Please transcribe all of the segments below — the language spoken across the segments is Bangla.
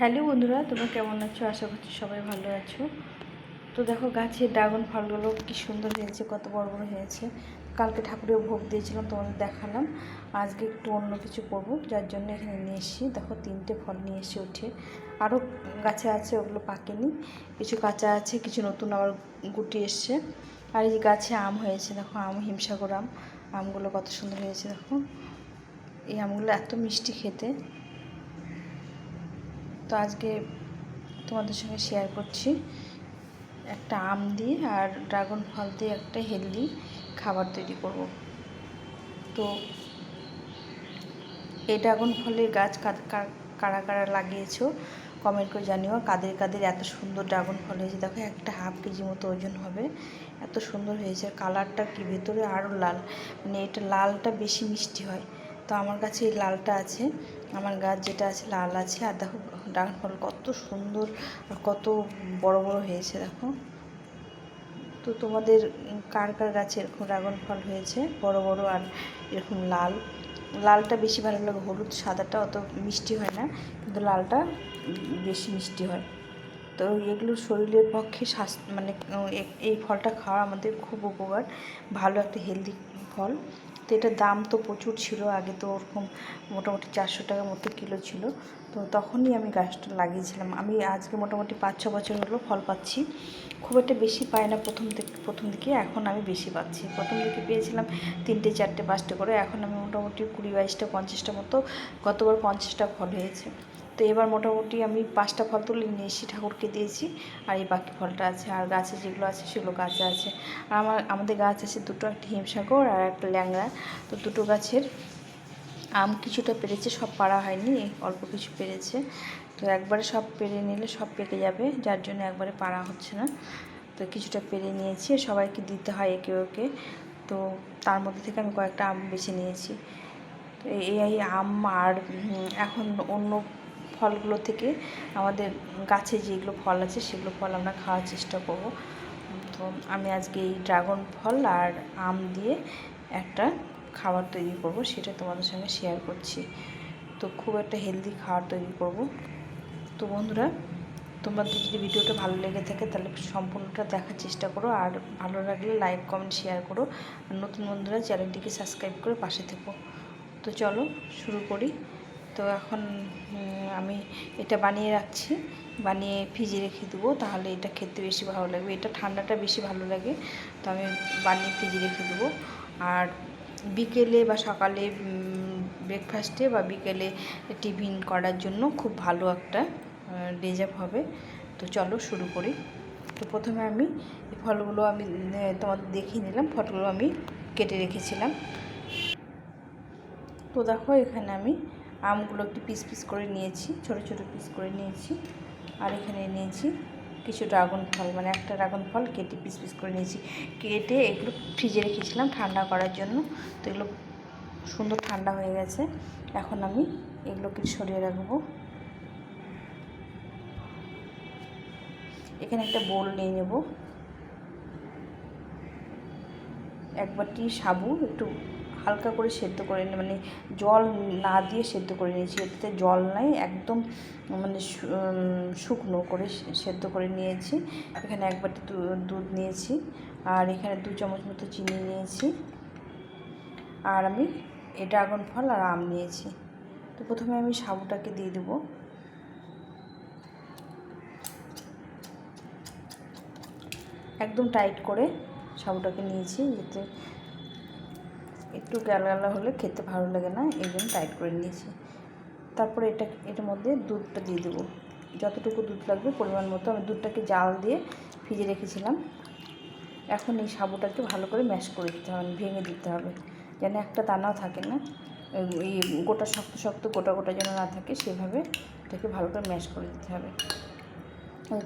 হ্যালো বন্ধুরা, তোমরা কেমন আছো? আশা করছি সবাই ভালো আছো। তো দেখো, গাছের ড্রাগন ফলগুলো কি সুন্দর হয়েছে, কত বড় বড় হয়েছে। কালকে ঠাকুরের ভোগ দিয়েছিলাম, তোমাদের দেখালাম। আজকে একটু অন্য কিছু করব, যার জন্য এখানে নিয়ে এসেছি। দেখো, তিনটে ফল নিয়ে এসে উঠে আরও গাছে আছে, ওগুলো পাকেনি। কিছু কাঁচা আছে, কিছু নতুন আবার গুটি এসছে। আর এই গাছে আম হয়েছে, দেখো, আম, হিমসাগর আম। আমগুলো কত সুন্দর হয়েছে, দেখো। এই আমগুলো এত মিষ্টি খেতে। তো আজকে তোমাদের সঙ্গে শেয়ার করছি। একটা আম দিয়ে আর ড্রাগন ফল দিয়ে একটা হেলদি খাবার তৈরি করব। তো এই ড্রাগন ফলের গাছ কারা কারা লাগিয়েছো কমেন্ট করে জানিও। কাদের কাদের এত সুন্দর ড্রাগন ফল হয়েছে। দেখো, একটা হাফ কেজি মতো ওজন হবে। এত সুন্দর হয়েছে। কালারটা কি? ভেতরে আরও লাল। মানে এটা লালটা বেশি মিষ্টি হয়। তো আমার কাছে এই লালটা আছে। আমার গাছ যেটা আছে লাল আছে। আর দেখো ড্রাগন ফল কত সুন্দর আর কত বড় বড় হয়েছে, দেখো। তো তোমাদের কার কার গাছে এরকম ড্রাগন ফল হয়েছে? বড় বড় আর এরকম লাল। লালটা বেশি ভালো লাগে হলুদ, সাদাটা অত মিষ্টি হয় না, কিন্তু লালটা বেশি মিষ্টি হয়। তো এগুলো শরীরের পক্ষে স্বাস্থ্য মানে এই ফলটা খাওয়া আমাদের খুব উপকার। ভালো একটা হেলদি ফল। তো এটার দাম তো প্রচুর ছিল, আগে তো ওরকম মোটামুটি চারশো টাকার মতো কিলো ছিল। তো তখনই আমি গাছটা লাগিয়েছিলাম। আমি আজকে মোটামুটি পাঁচ, ছ বছর হলো ফল পাচ্ছি। খুব একটা বেশি পাই না প্রথম থেকে প্রথম দিকে, এখন আমি বেশি পাচ্ছি। প্রথম দিকে পেয়েছিলাম তিনটে, চারটে, পাঁচটা করে, এখন আমি মোটামুটি কুড়ি বাইশটা, পঞ্চাশটা মতো, গতবার পঞ্চাশটা ফল হয়েছে। তো এবার মোটামুটি আমি পাঁচটা ফল তুলে নিয়ে এসেছি ঠাকুরকে দিয়েছি। আর এই বাকি ফলটা আছে। আর গাছে যেগুলো আছে সেগুলো গাছে আছে। আর আমার, আমাদের গাছ আছে দুটো, একটা হিমসাগর আর একটা ল্যাংড়া। তো দুটো গাছের আম কিছুটা পেরেছে, সব পাড়া হয়নি, অল্প কিছু পেরেছে। তো একবারে সব পেরে নিলে সব পেকে যাবে, যার জন্য একবারে পাড়া হচ্ছে না। তো কিছুটা পেরে নিয়েছি সবাইকে দিতে হয় একে ওকে। তো তার মধ্যে থেকে আমি কয়েকটা আম বেছে নিয়েছি। তো এই আম আর এখন অন্য ফলগুলো থেকে আমাদের গাছে যেগুলো ফল আছে সেগুলো ফল আমরা খাওয়ার চেষ্টা করব। তো আমি আজকে এই ড্রাগন ফল আর আম দিয়ে একটা খাবার তৈরি করব, সেটা তোমাদের সঙ্গে শেয়ার করছি। তো খুব একটা হেলদি খাবার তৈরি করব। তো বন্ধুরা, তোমাদের যদি ভিডিওটা ভালো লেগে থাকে তাহলে সম্পূর্ণটা দেখার চেষ্টা করো আর ভালো লাগলে লাইক কমেন্ট শেয়ার করো। আর নতুন বন্ধুরা, চ্যানেলটিকে সাবস্ক্রাইব করে পাশে থেকো। তো চলো, শুরু করি। তো এখন আমি এটা বানিয়ে রাখছি। বানিয়ে ফ্রিজে রেখে দেবো, তাহলে এটা খেতে বেশি ভালো লাগবে। এটা ঠান্ডাটা বেশি ভালো লাগে, তো আমি বানিয়ে ফ্রিজে রেখে দেবো। আর বিকেলে বা সকালে ব্রেকফাস্টে বা বিকেলে টিফিন করার জন্য খুব ভালো একটা ডেজার্ট হবে। তো চলো শুরু করি। তো প্রথমে আমি ফলগুলো আমি তোমাদের দেখিয়ে নিলাম। ফলগুলো আমি কেটে রেখেছিলাম। তো দেখো, এখানে আমি আমগুলো একটু পিস পিস করে নিয়েছি, ছোট ছোট পিস করে নিয়েছি। আর এখানে নিয়েছি কিছু ড্রাগন ফল মানে একটা ড্রাগন ফল কেটে পিস পিস করে নিয়েছি। কেটে এগুলো ফ্রিজে রেখেছিলাম ঠান্ডা করার জন্য, তো এগুলো সুন্দর ঠান্ডা হয়ে গেছে। এখন আমি এগুলোকে সরিয়ে রাখব। এখানে একটা বোল নিয়ে নেব। একবারটি সাবু, একটু হালকা করে সেদ্ধ করে মানে জল না দিয়ে সেদ্ধ করে নিয়েছি। এটাতে জল নাই, একদম মানে শুকনো করে সেদ্ধ করে নিয়েছি। এখানে এক বাটি দুধ নিয়েছি, আর এখানে দু চামচ মতো চিনি নিয়েছি। আর আমি এই ড্রাগন ফল আর আম নিয়েছি। তো প্রথমে আমি সাবুটাকে দিয়ে দেবো। একদম টাইট করে সাবুটাকে নিয়েছি, যাতে একটু গালা হলে খেতে ভালো লাগে না, এই জন্য টাইট করে নিয়েছি। তারপরে এটা, এটার মধ্যে দুধটা দিয়ে দেবো। যতটুকু দুধ লাগবে পরিমাণ মতো আমি দুধটাকে জাল দিয়ে ফ্রিজে রেখেছিলাম। এখন এই সাবুটাকে ভালো করে ম্যাশ করে দিতে হবে, ভেঙে দিতে হবে। যেন একটা দানাও থাকে না এই গোটা শক্ত শক্ত গোটা গোটা যেন না থাকে, সেভাবে এটাকে ভালো করে ম্যাশ করে দিতে হবে।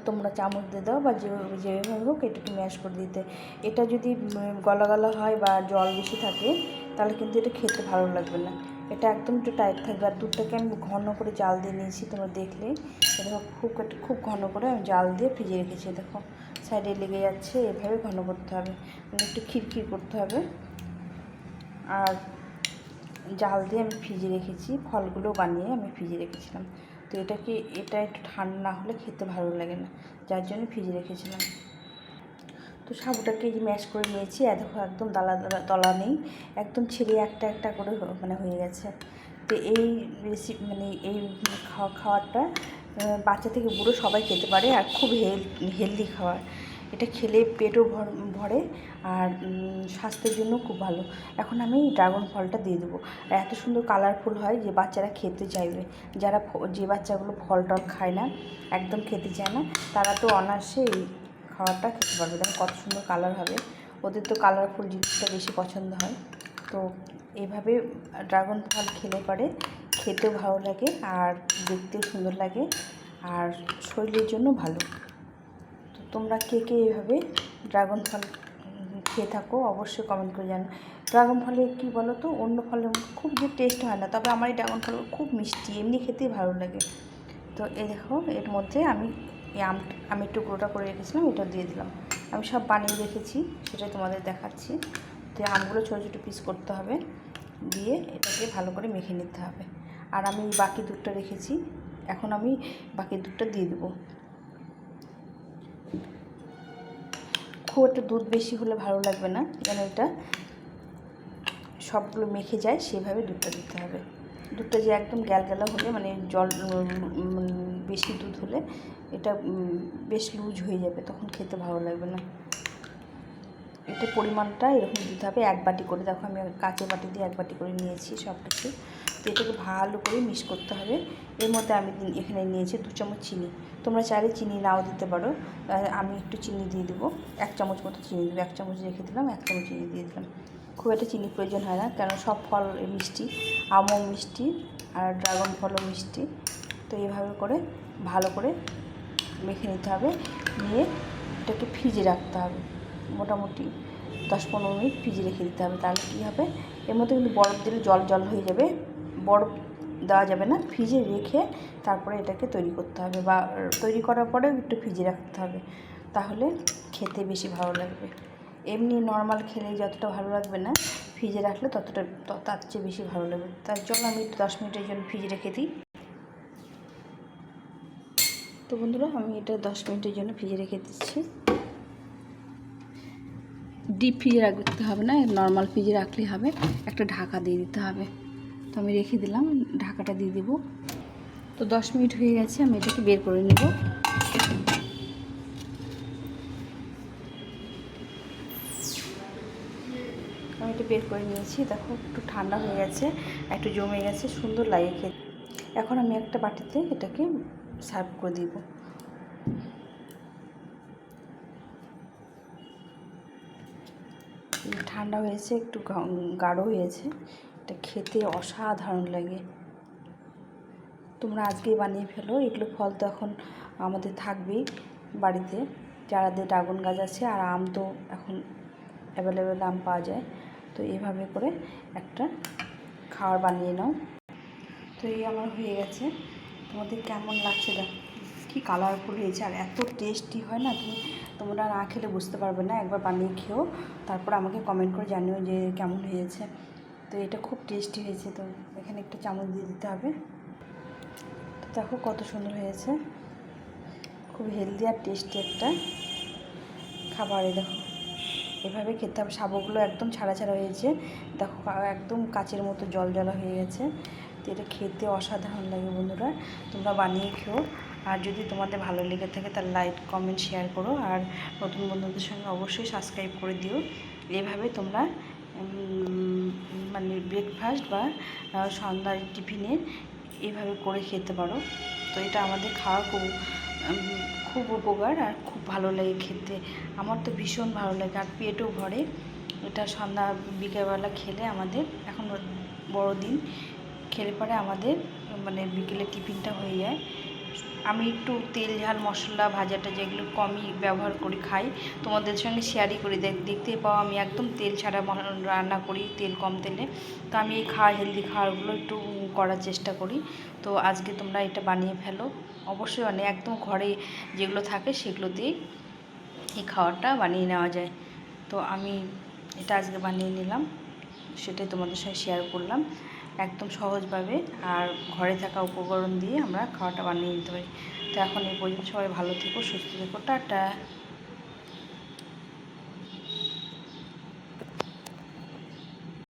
তোমরা চামচ দিয়ে দাও বা যেভাবে যেভাবে হোক এটাকে ম্যাশ করে দিতে। এটা যদি গলা গলা হয় বা জল বেশি থাকে, তাহলে কিন্তু এটা খেতে ভালো লাগবে না। এটা একদম একটু টাইট থাকবে। আর দুধটাকে আমি ঘন করে জাল দিয়ে নিয়েছি তোমরা দেখলে। দেখো, খুব একটা, খুব ঘন করে আমি জাল দিয়ে ফ্রিজে রেখেছি। দেখো সাইডে লেগে যাচ্ছে। এভাবে ঘন করতে হবে। মানে একটু খিরখির করতে হবে। আর জাল দিয়ে আমি ফ্রিজে রেখেছি। ফলগুলো বানিয়ে আমি ফ্রিজে রেখেছিলাম। তো এটাকে এটা একটু ঠান্ডা না হলে খেতে ভালো লাগে না, যার জন্য ফ্রিজে রেখেছিলাম। তো সাবুটাকে যে ম্যাশ করে নিয়েছি দেখো একদম দালা দালা নেই, একদম ছেড়ে একটা একটা করে মানে হয়ে গেছে। তো এই রেসিপি মানে এই খাওয়া, খাওয়াটা বাচ্চা থেকে বুড়ো সবাই খেতে পারে, আর খুব হেল হেলদি খাবার। এটা খেলে পেটও ভর- আর স্বাস্থ্যের জন্য খুব ভালো। এখন আমি ড্রাগন ফলটা দিয়ে দেবো। আর এত সুন্দর কালারফুল হয় যে বাচ্চারা খেতে চাইবে। যারা যে বাচ্চাগুলো ফল টল খায় না, একদম খেতে চায় না, তারা তো অনায়াসে এই খাবারটা খেতে পারবে। দেখো কত সুন্দর কালার হবে। ওদের তো কালারফুল জিনিসটা বেশি পছন্দ হয়। তো এভাবে ড্রাগন ফল খেলে পরে খেতেও ভালো লাগে আর দেখতেও সুন্দর লাগে। আর শরীরের জন্য ভালো। তোমরা কে কে এইভাবে ড্রাগন ফল খেয়ে থাকো, অবশ্যই কমেন্ট করে জানো ড্রাগন ফলে কী বলো তো অন্য মতো খুব যে টেস্ট হয় না, তবে আমার এই ড্রাগন ফল খুব মিষ্টি, এমনি খেতেই ভালো লাগে। তো এই দেখো, এর মধ্যে আমি এই আম আমের টুকরোটা করে রেখেছিলাম, এটা দিয়ে দিলাম। আমি সব বানিয়ে রেখেছি, সেটাই তোমাদের দেখাচ্ছি। তো আমগুলো ছোটো ছোটো পিস করতে হবে, দিয়ে এটাকে ভালো করে মেখে নিতে হবে। আর আমি বাকি দুধটা রেখেছি, এখন আমি বাকি দুধটা দিয়ে দেবো। খুব একটা দুধ বেশি হলে ভালো লাগবে না যেন এটা? সবগুলো মেখে যায়, সেভাবে দুধটা দিতে হবে। দুধটা যে একদম গ্যাল গ্যালা হলে মানে জল বেশি দুধ হলে, এটা বেশ লুজ হয়ে যাবে, তখন খেতে ভালো লাগবে না। এটা পরিমাণটা এরকম দিতে হবে, এক বাটি করে। দেখো আমি কাঁচের বাটি দিয়ে এক বাটি করে নিয়েছি সব কিছু তো এটাকে ভালো করে মিক্স করতে হবে। এর মধ্যে আমি এখানে নিয়েছি দু চামচ চিনি। তোমরা চাইলে চিনি নাও দিতে পারো। আমি একটু চিনি দিয়ে দেবো। এক চামচ মতো চিনি দেবো। এক চামচ রেখে দিলাম, এক চামচ চিনি দিয়ে দিলাম। খুব একটা চিনি প্রয়োজন হয় না কেন সব ফল মিষ্টি। আমও মিষ্টি আর ড্রাগন ফলও মিষ্টি। তো এইভাবে করে ভালো করে মেখে নিতে হবে। নিয়ে এটাকে ফ্রিজে রাখতে হবে। মোটামুটি দশ পনেরো মিনিট ফ্রিজে রেখে দিতে হবে। তাহলে কী হবে? এর মধ্যে কিন্তু বরফ দিলে জল জল হয়ে যাবে। বরফ দেওয়া যাবে না। ফ্রিজে রেখে তারপরে এটাকে তৈরি করতে হবে বা তৈরি করার পরেও একটু ফ্রিজে রাখতে হবে। তাহলে খেতে বেশি ভালো লাগবে। এমনি নর্মাল খেলে যতটা ভালো লাগবে না, ফ্রিজে রাখলে ততটা, তার চেয়ে বেশি ভালো লাগবে। তার জন্য আমি একটু দশ মিনিটের জন্য ফ্রিজে রেখে দিই। তো বন্ধুরা, আমি এটা দশ মিনিটের জন্য ফ্রিজে রেখে দিচ্ছি। ডিপ ফ্রিজে রাখতে হবে না নর্মাল ফ্রিজে রাখলেই হবে। একটা ঢাকা দিয়ে দিতে হবে। তো আমি রেখে দিলাম, ঢাকাটা দিয়ে দেবো। তো দশ মিনিট হয়ে গেছে, আমি এটাকে বের করে নেব। আমি এটা বের করে নিয়েছি, দেখো একটু ঠান্ডা হয়ে গেছে, একটু জমে গেছে, সুন্দর লাগে খেতে। এখন আমি একটা বাটিতে এটাকে সার্ভ করে দিব। ঠান্ডা হয়েছে, একটু গাঢ় হয়েছে। এটা খেতে অসাধারণ লাগে। তোমরা আজকেই বানিয়ে ফেলো। এগুলো ফল তো এখন আমাদের থাকবেই বাড়িতে। যারাদের ড্রাগন গাছ আছে, আর আম তো এখন অ্যাভেলেবেল আম পাওয়া যায়। তো এইভাবে করে একটা খাবার বানিয়ে নাও। তো এই আমার হয়ে গেছে। তোমাদের কেমন লাগছে দেখো কি কালারফুল হয়েছে আর এত টেস্টি হয় না? তুমি, তোমরা না খেলে বুঝতে পারবে না, একবার বানিয়ে খেও। তারপর আমাকে কমেন্ট করে জানিও যে কেমন হয়েছে। তো এটা খুব টেস্টি হয়েছে। তো এখানে একটা চামচ দিয়ে দিতে হবে। তো দেখো কত সুন্দর হয়েছে। খুব হেলদি আর টেস্টি একটা খাবার দেখো। এভাবে খেতে হবে। সাবুগুলো একদম ছাড়া ছাড়া হয়েছে। দেখো একদম কাচের মতো জল জলা হয়ে গেছে। তো এটা খেতে অসাধারণ লাগে বন্ধুরা। তোমরা বানিয়ে খেও। আর যদি তোমাদের ভালো লেগে থাকে তাহলে লাইক কমেন্ট শেয়ার করো। আর নতুন বন্ধুদের সঙ্গে অবশ্যই সাবস্ক্রাইব করে দিও। এইভাবে তোমরা মানে ব্রেকফাস্ট বা সন্ধ্যার টিফিনে এভাবে করে খেতে পারো। তো এটা আমাদের খাওয়া খুব খুব উপকার আর খুব ভালো লাগে খেতে। আমার তো ভীষণ ভালো লাগে। আর পেটও ভরে। এটা সন্ধ্যা, বিকেলবেলা খেলে আমাদের, এখন বড়দিন, খেলে পরে আমাদের মানে বিকেলে টিফিনটা হয়ে যায়। আমি একটু তেল, ঝাল, মশলা, ভাজাটা যেগুলো কমই ব্যবহার করি, খাই। তোমাদের সঙ্গে শেয়ারই করি। দেখ দেখতেই পাও, আমি একদম তেল ছাড়া রান্না করি তেল কম তেলে। তো আমি এই খাওয়া হেলদি খাওয়ারগুলো একটু করার চেষ্টা করি। তো আজকে তোমরা এটা বানিয়ে ফেলো। অবশ্যই মানে একদম ঘরে যেগুলো থাকে সেগুলো দিয়েই এই খাবারটা বানিয়ে নেওয়া যায়। তো আমি এটা আজকে বানিয়ে নিলাম। সেটাই তোমাদের সঙ্গে শেয়ার করলাম। একদম সহজভাবে আর ঘরে থাকা উপকরণ দিয়ে আমরা খাওয়াটা বানিয়ে নিতে পারি। তো এখন এই পর্যন্ত সবাই ভালো থেকো, সুস্থ থেকো, টাটা।